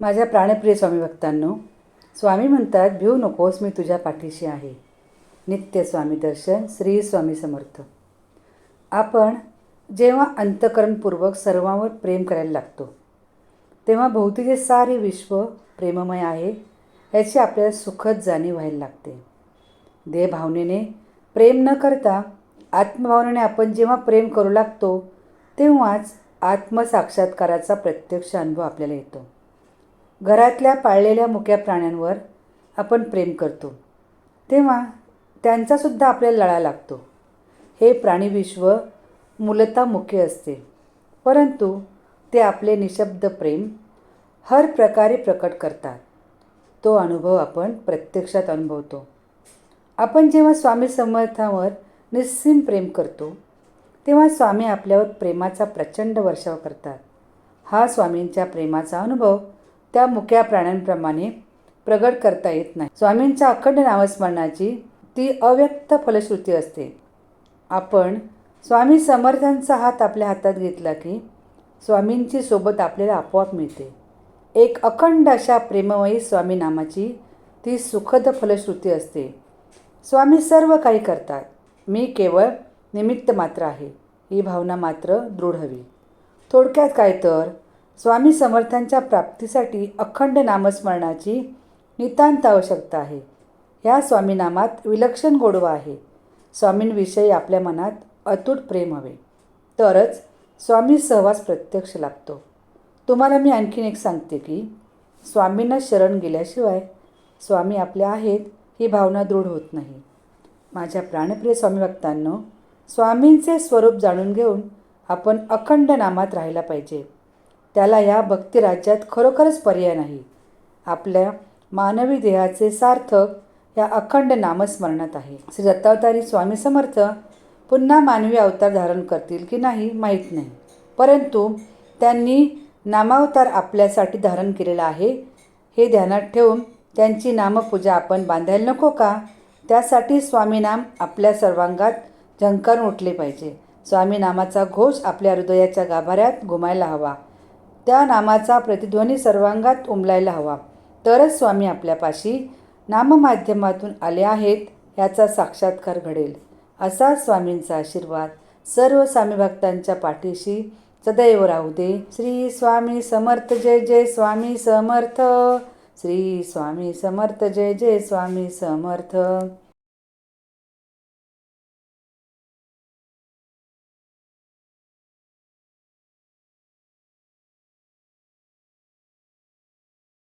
माझ्या प्राणप्रिय स्वामी भक्तांनो स्वामी म्हणतात भिऊ नकोस मी तुझ्या पाठीशी आहे. नित्य स्वामी दर्शन श्री स्वामी समर्थ. आपण जेव्हा अंतकरणपूर्वक सर्वांवर प्रेम करायला लागतो तेव्हा भोवतीचे सारे विश्व प्रेममय आहे याची आपल्याला सुखद जाणीव व्हायला लागते. देहभावनेने प्रेम न करता आत्मभावनेने आपण जेव्हा प्रेम करू लागतो तेव्हाच आत्मसाक्षात्काराचा प्रत्यक्ष अनुभव आपल्याला येतो. घरातल्या पाळलेल्या मुक्या प्राण्यांवर आपण प्रेम करतो. तेव्हा त्यांचासुद्धा आपल्याला लळा लागतो. हे प्राणीविश्व मूलतः मुख्य असते. परंतु ते आपले निशब्द प्रेम हर प्रकारे प्रकट करतात. तो अनुभव आपण प्रत्यक्षात अनुभवतो. आपण जेव्हा स्वामी समर्थावर निस्सीम प्रेम करतो तेव्हा स्वामी आपल्यावर प्रेमाचा प्रचंड वर्षाव करतात. हा स्वामींच्या प्रेमाचा अनुभव त्या मुक्या प्राण्यांप्रमाणे प्रगट करता येत नाही. स्वामींच्या अखंड नामस्मरणाची ती अव्यक्त फलश्रुती असते. आपण स्वामी समर्थांचा हात आपल्या हातात घेतला की स्वामींची सोबत आपल्याला आपोआप मिळते. एक अखंड अशा प्रेममयी स्वामी नामाची ती सुखद फलश्रुती असते. स्वामी सर्व काही करतात. मी केवळ निमित्त मात्र आहे. ही भावना मात्र दृढ हवी. थोडक्यात काय तर स्वामी समर्थांच्या प्राप्तीसाठी अखंड नामस्मरणाची नितांत आवश्यकता आहे. ह्या स्वामीनामात विलक्षण गोडवा आहे. स्वामींविषयी आपल्या मनात अतूट प्रेम हवे. तरच स्वामी सहवास प्रत्यक्ष लागतो तुम्हाला मी आणखीन एक सांगते की स्वामींना शरण गेल्याशिवाय स्वामी आपल्या आहेत ही भावना दृढ होत नाही. माझ्या प्राणप्रिय स्वामी भक्तांनो स्वामींचे स्वरूप जाणून घेऊन आपण अखंड नामात राहायला पाहिजे. त्याला या भक्तिराज्यात खरोखरच पर्याय नाही. आपल्या मानवी देहाचे सार्थक या अखंड नामस्मरणात आहे. श्री दत्तावतारी स्वामी समर्थ पुन्हा मानवी अवतार धारण करतील की नाही माहीत नाही. परंतु त्यांनी नामावतार आपल्यासाठी धारण केलेला आहे. हे ध्यानात ठेवून त्यांची नामपूजा आपण बांधायला नको का? त्यासाठी स्वामीनाम आपल्या सर्वांगात झंकारून उठले पाहिजे. स्वामीनामाचा घोष आपल्या हृदयाच्या गाभाऱ्यात घुमायला हवा. त्या नामाचा प्रतिध्वनी सर्वांगात उमलायला हवा. तरच स्वामी आपल्यापाशी नाममाध्यमातून आले आहेत याचा साक्षात्कार घडेल असा स्वामींचा आशीर्वाद सर्व स्वामी भक्तांच्या पाठीशी सदैव राहू दे. श्री स्वामी समर्थ जय जय स्वामी समर्थ. श्री स्वामी समर्थ जय जय स्वामी समर्थ.